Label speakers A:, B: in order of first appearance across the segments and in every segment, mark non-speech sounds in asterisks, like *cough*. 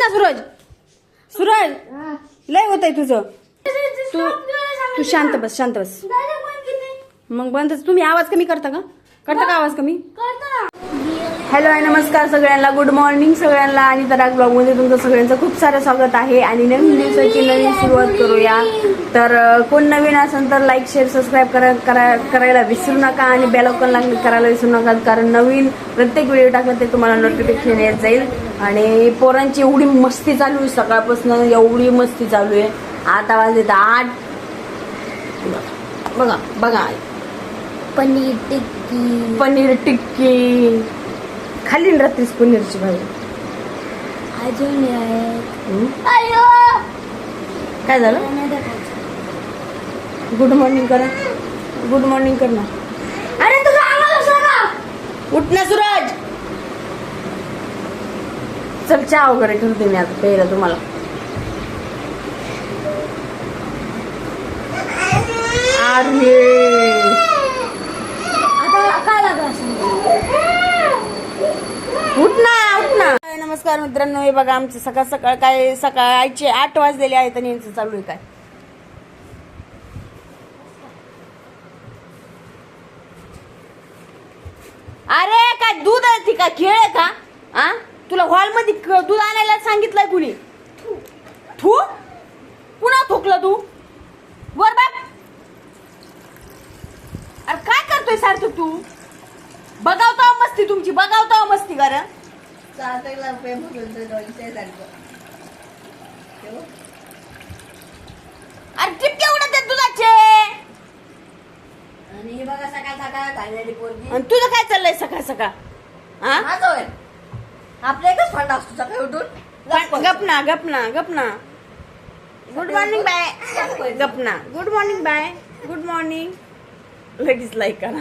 A: ना सूरज. सूरज लय होत आहे तुझं तू तू शांत बस शांत बस. मग बंदच तुम्ही आवाज कमी करता का? करता का आवाज कमी? हॅलो आणि नमस्कार सगळ्यांना. गुड मॉर्निंग सगळ्यांना. आणि तर आज ब्लॉगमध्ये तुमचं सगळ्यांचं खूप सारं स्वागत आहे. आणि नवीन दिवसाची नवीन सुरुवात करूया. तर कोण नवीन असेल तर लाईक शेअर सबस्क्राईब करा करा करायला विसरू नका. आणि बेलॉकनला क्लिक करायला विसरू नका. कारण नवीन प्रत्येक व्हिडिओ टाकला ते तुम्हाला नोटिफिकेशन येत जाईल. आणि पोरांची एवढी मस्ती चालू आहे. सकाळपासून एवढी मस्ती चालू आहे. आता वाजले आठ. बघा बघा.
B: पनीर टिक्की.
A: पनीर टिक्की. खाल्ली ना रात्रीच पनीरची भाजी.
B: अजून. अयो!
A: काय झालं?
B: नाही दाखवायचं.
A: गुड मॉर्निंग करा. गुड मॉर्निंग कर ना
B: अरे तुझा आवाज
A: उठ ना सूरज. चल चहा वगैरे ठेवते मी आता प्यायला तुम्हाला. अरे
B: आता काय लागला सांगा
A: उठ ना उठ ना. नमस्कार मित्रांनो हे बघा आमचं सकाळ सकाळ काय सकाळ आईचे आठ वाजलेले आहेत आणि यांचं चालू आहे काय? अरे काय दूध आहे ती काय खेळ आहे का? आ? तुला हॉलमध्ये दूध आणायला सांगितलंय कुणी? थू? पुन्हा थुकला तू? बर बाप. अरे काय करतोय सारखं तू? बघावता मस्ती तुमची बघावता मस्ती कर अरे टिपके उडत आहेत दुधाचे?
B: आणि बघा सकाळ सकाळ खाल्लेली पोरगी.
A: आणि तुझं काय चाललंय सकाळ सकाळ? हा?
B: माझं होय आपल्या एकच फंड असतो सकाळी उठून.
A: गप ना गप ना गप ना. गुड मॉर्निंग बाय गप ना. Good morning bye good morning लगेच लाईक करा.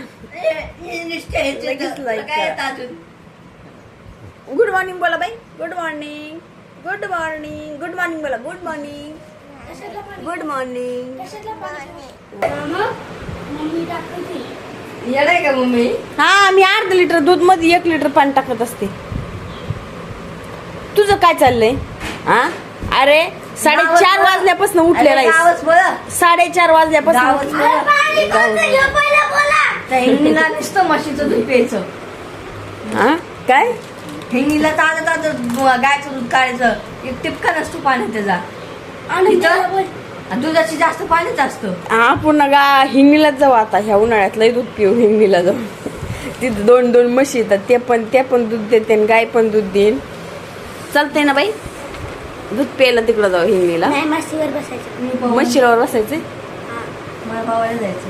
A: लगेच करा. गुड मॉर्निंग बोला बाई. Good morning good morning good morning बोला. गुड मॉर्निंग गुड मॉर्निंग
B: येणार का मम्मी?
A: हा मी अर्ध लिटर दूधमध्ये एक लिटर पाणी टाकत असते. तुझं काय चाललंय? हा अरे साडेचार वाजल्यापासून
B: आवाज बोला.
A: साडेचार वाजल्यापासून हा काय?
B: हिंगणीला ताजं ताजं गायचं दूध काढायचं. एक टिपका नसतो पाण्यात त्याचा इथं आणि दुधाची जास्त पाणीच असतं.
A: हा पुन्हा गा हिंगणीलाच जाऊ आता. ह्या उन्हाळ्यात लय दूध पिऊ हिंगणीला जाऊ. तिथे दोन दोन म्हशी येतात. ते पण ते पण दूध देते आणि गाय पण दूध देईन. चालतंय ना बाई. दूध प्यायला तिकडं जाऊ हिंगणीला
B: नाही म्हशीवर बसायचं. मी पवायला-
A: म्हशीरावर बसायचे?
B: मला पवायला जायचं.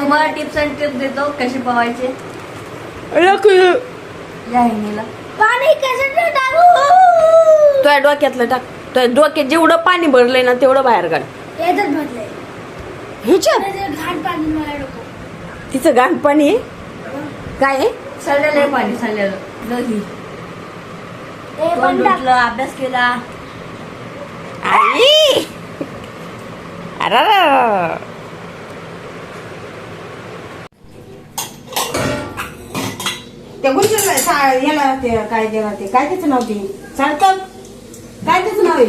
B: तुम्हाला टिप्स अँड टिप्स देतो कसे पवायचे. पाणी कसं टाकू
A: तुझ्या डोक्यातलं टाक. तुझ्या डोक्यात जेवढं पाणी भरलंय ना तेवढं बाहेर काढ.
B: याच्यात
A: ह्याच्यात?
B: पाणी मला
A: तिचं घाण पाणी? आहे? काय? आहे?
B: सडलेलं आहे पाणी सडलेलं. दही तोंड धुतलं, अभ्यास केला.
A: आई! अरररर. त्या गुलशनला सा- याला ते काय देणार ते काय त्याचं नाव ते? सार्थक? काय त्याचं नाव आहे?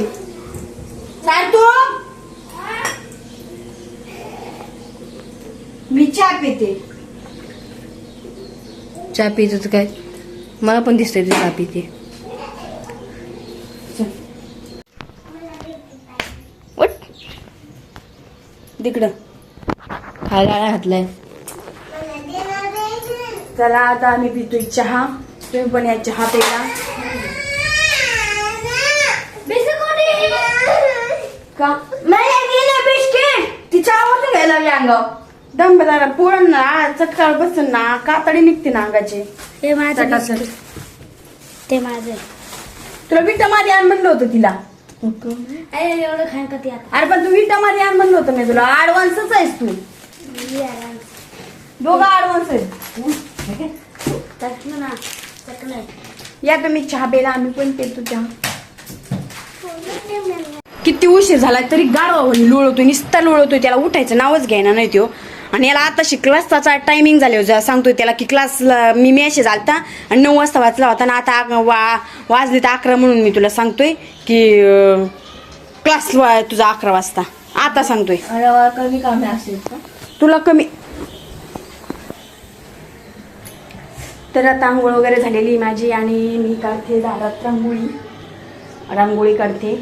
A: सार्थक? मी चहा पिते.
B: चहा पित होतं काय? मला पण दिसतंय ते चहा पिते.
A: उठ. तिकडं.
B: खायला घातलाय
A: चला आता आम्ही पितोय चहा. तुम्ही पण या चहा प्यायला. का?
B: तिच्या आवडतं घ्यायला लागली अंगावर
A: दमदारा पोळण ना चटकाळ बसून ना कातडी निघते ना अंगाचे.
B: ते माझं
A: चटाचट.
B: ते माझं.
A: तुला विटा मारी आण म्हणलं होतं तिला.
B: अरे एवढं खाण का ते आता?
A: अरे पण तू विटा मारी आण म्हणलं होतं मी तुला. ऍडव्हान्सच आहेस तू. दोघं ऍडव्हान्स आहेत. या तुम्ही चहा प्यायला आम्ही पण पितो चहा. किती उशीर झाला तरी गारवा लोळतोय नुसता लोळतोय त्याला उठायचं नावच घ्यायना नाही तो आणि याला आता क्लास त्याचा टायमिंग झाले सांगतोय त्याला की क्लासला मी मेसेज आलता आणि नऊ वाजता वाचला होता आणि आता वा वाजले तर अकरा म्हणून मी तुला सांगतोय की क्लास तुझा अकरा वाजता. आता सांगतोय. तुला कमी तर आता आंघोळ वगैरे झालेली माझी आणि मी काढते दारात रांगोळी. रांगोळी काढते.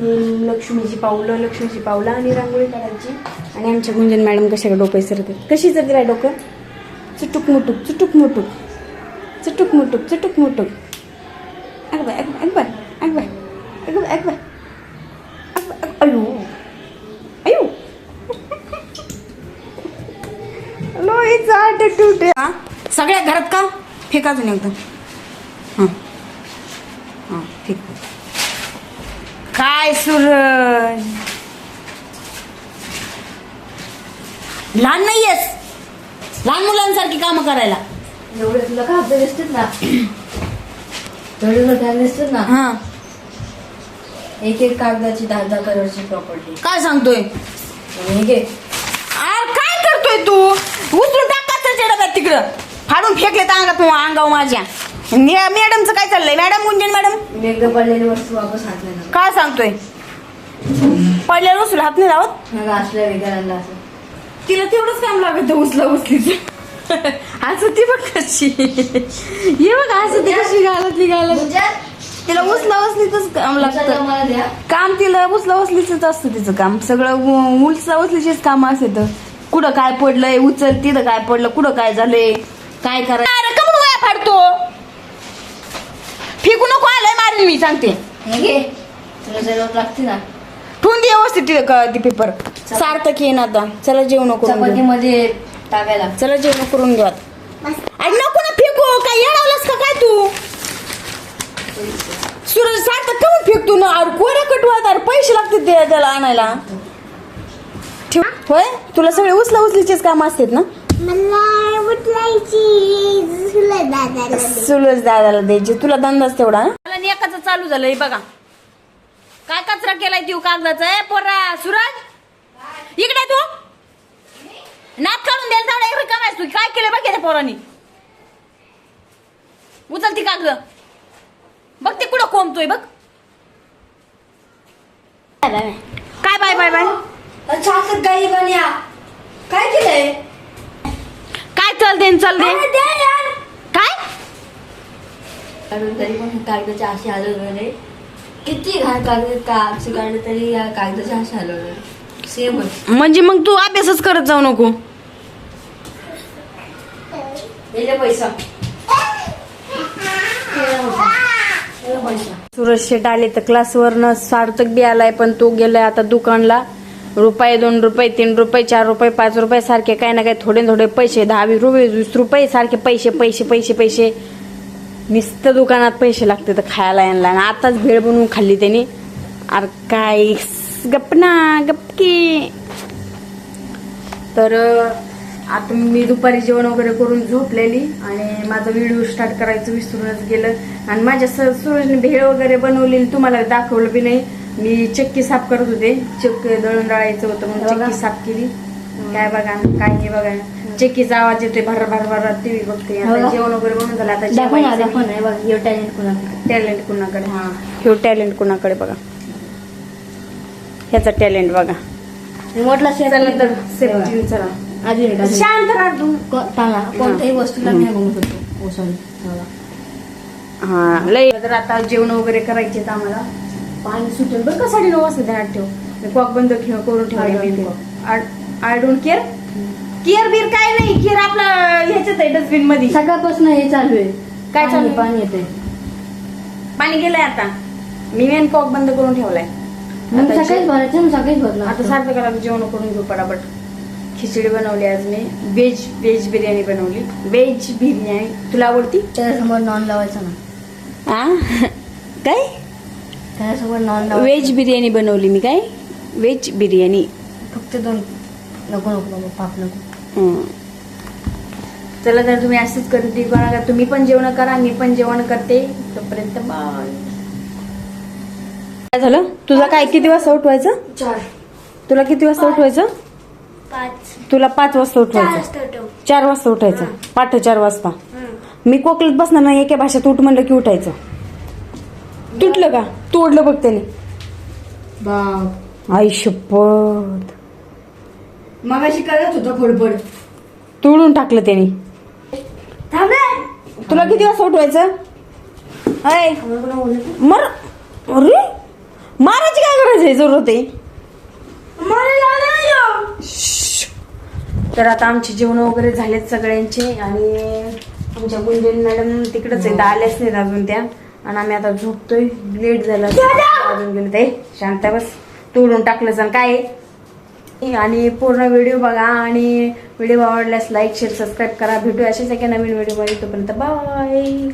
A: लक्ष्मीची पावलं लक्ष्मीची पावलं आणि रांगोळी काढायची. आणि आमच्या गुंजन मॅडम कशाकडे डोकं सरतात कशी सरते डोकं? चुटूक मुटुक चुटूक मुटुक. चुटूक मुटुक चुटूक मुटुक. अगबाय बाय अगबाय बाय अगबाय बाय अयो. बाय अग बाय अयो अयो *laughs* हा? सगळ्या घरात का? फेका अजून एकदम हां. हां फेक काय सूरज? लहान नाहीयेस. लहान मुलांसारखी कामं करायला.
B: एवढे तुला कागद दिसतात ना? एवढे तुला कागद दिसतात ना?
A: हां.
B: एक एक कागदाची दहा दहा करोडची प्रॉपर्टी
A: काय सांगतोय?
B: आणि हे घे.
A: अरे काय करतोय तू? उचलून टाकायचं डब्यात तिकडं. फाडून फेकले तर अंगात अंगाव माझ्या. मे- मॅडमचं काय चाललंय? मॅडम गुंजन मॅडम?
B: मी एकदा पडलेली वस्तू वापस हात नाही लावत.
A: काय सांगतोय? पडल्यावर उचलून हात नाही लावत?
B: मला असल्या वेगळ्यांना असं
A: तिला तेवढंच काम लागत उचला उचलीच. असं ती बघ कशी. ये बघ असं ती कशी घालतली घालत तिला उचला उचलीच काम लागतं.
B: द्या.
A: काम तिला उचला उचलीच असतं तिचं काम. सगळं उचला उचलीचीच काम असत कुठं काय पडलंय? उचल तिथं काय पडलं? कुठं काय झालंय? काय करायचं? अरे कमून वाया फाडतो? फेकू नको आलंय मारीन मी सांगते.
B: हे घे. तुला जरूरत लागते ना.
A: ठेवून दे व्यवस्थित तिथं क- ते पेपर सार्थक येईन आता. चला जेवण करून घेऊ.
B: चपातीमध्ये टाकायला.
A: चला जेवण करून घेऊ आता. अरे नको ना फेकू काय येणारच का काय तू? सूरज सार्थक काऊन फेकतो ना? अरे कोऱ्या कटवात अरे पैसे लागतात ते त्याला आणायला. ठेव. होय? तुला सगळे उचला उचलीचेच काम असतात ना?
C: मला उठलायची तुला दादाला दे.
A: सुलज दादाला द्यायचे. तुला धंदाच तेवढा ना मला एकाच चालू झालंय बघा. काय कचरा केलाय तू कागदाचा आहे पोरा सूरज? इकडे तू. नाक काढून द्यायला तेवढा रिकामा आहेस तू काय केलं बघ त्या पोरानी. उचल ती कागद. बघ ते कुठं कोंबतोय बघ. काय बाय बाय बाय?
B: गाई बन्या काय केलंय?
A: काय चालते. न चालते काय?
B: काढून तरी पण कागदाच्या अशी हलवले किती घाण कागद कागद काढले तरी या कागदाच्या अशी हलवले सेमच
A: म्हणजे मग तू अभ्यासच करत जाऊ नको.
B: दिले पैसा. दिले पैसा.
A: सूरज शेट आले तर क्लासवरनं सार्थक बी आलाय पण तो गेलाय आता दुकानला. रुपये दोन रुपये तीन रुपये चार रुपये पाच रुपये सारखे काही ना काही थोडे थोडे पैसे दहा वीस रुपये वीस रुपये सारखे पैसे पैसे पैसे पैसे. नुसतं दुकानात पैसे लागते तर खायला यांना आणि आताच भेळ बनवून खाल्ली त्यांनी. अरे काय गप ना गपकी तर आता मी दुपारी जेवण वगैरे करून झोपलेली आणि माझा व्हिडिओ स्टार्ट करायचं विसरूनच गेलं. आणि माझ्या स सूरजने भेळ वगैरे बनवलेली तुम्हाला दाखवलं बी नाही. मी चक्की साफ करत होते. चक्की दळण दळायचं होतं
B: बघा.
A: चक्की साफ केली. काय बघा काय हे बघा. चक्कीचा आवाज येतोय भर भर भर टीव्ही बघते. आता
B: बघा.
A: जेवण वगैरे बनवून झालं. आता
B: हे हे टॅलेंट कोणाकडे?
A: टॅलेंट कुणाकडे? हा. ह्यो टॅलेंट कुणाकडे बघा? ह्याचा टॅलेंट बघा. चला तर सेफ्टी चला.
B: अजून.
A: शांत
B: कोणत्याही वस्तूला बघू शकतो. सॉरी
A: हा लय. तर आता जेवण वगैरे करायचे आम्हाला. पाणी सुटेल. बरं का साडे नऊ वाजता ध्यानात ठेव? कॉक बंद ठेव करून ठेव आय डोंट केअर केअर बीर काय नाही. केअर आपला ह्याच्यात आहे डस्टबिनमध्ये.
B: सकाळपासून हे चालू आहे.
A: काय चालू आहे?
B: पाणी येते
A: पाणी गेलंय आता. मी मेन कॉक बंद करून ठेवलाय.
B: मग
A: आता
B: सकाळीच
A: जे-
B: भरायचं ना सकाळीच भरलं
A: आता सारखं करा जेवण करून घेऊ पटापट. खिचडी बनवली आज मी. व्हेज व्हेज बिर्याणी बनवली. व्हेज बिर्याणी तुला आवडती?
B: त्याच्यासमोर नॉन लावायचं ना. *laughs*
A: काय?
B: त्याच्यासमोर नॉन
A: व्हेज बिर्याणी बनवली मी काय? व्हेज बिर्याणी.
B: फक्त दोन नको नको नको पाप नको.
A: हं. चला तर तुम्ही असंच करते करा तुम्ही पण जेवण करा मी पण जेवण करते. तोपर्यंत बाय काय झालं? तुझा काय किती वाजता उठवायचं?
B: चार.
A: तुला किती वाजता उठवायचं?
C: पाच.
A: तुला पाच वाजता उठवायचं. चार वाजता उठायचं. पाठ चार वाजता.
C: हं.
A: मी कोकलीत बसणार नाही एका भाषेत उठ म्हणलं की उठायचं. तुटलं का? तोडलं बघ त्याने.
B: बाप.
A: आई शपथ.
B: मगाशी करत होतं फडफड.
A: तोडून टाकलं त्याने.
C: थांब रे.
A: तुला किती वाजता उठवायचं? अय मर अरे मारायची काय गरज आहे? जरूरत आहे. तर आता आमचे जेवण वगैरे झालेत सगळ्यांचे आणि आमच्या गुंजन मॅडम तिकडच आहेत आल्याच नाहीत अजून त्या. आणि आम्ही आता झोपतोय. लेट झाला. अजून गेले ते. शांत बस. तोडून टाकलं जाण काय? आणि पूर्ण व्हिडिओ बघा आणि व्हिडिओ आवडल्यास लाईक शेअर सबस्क्राईब करा. भेटूया अशाच एका नवीन व्हिडिओमध्ये तोपर्यंत बाय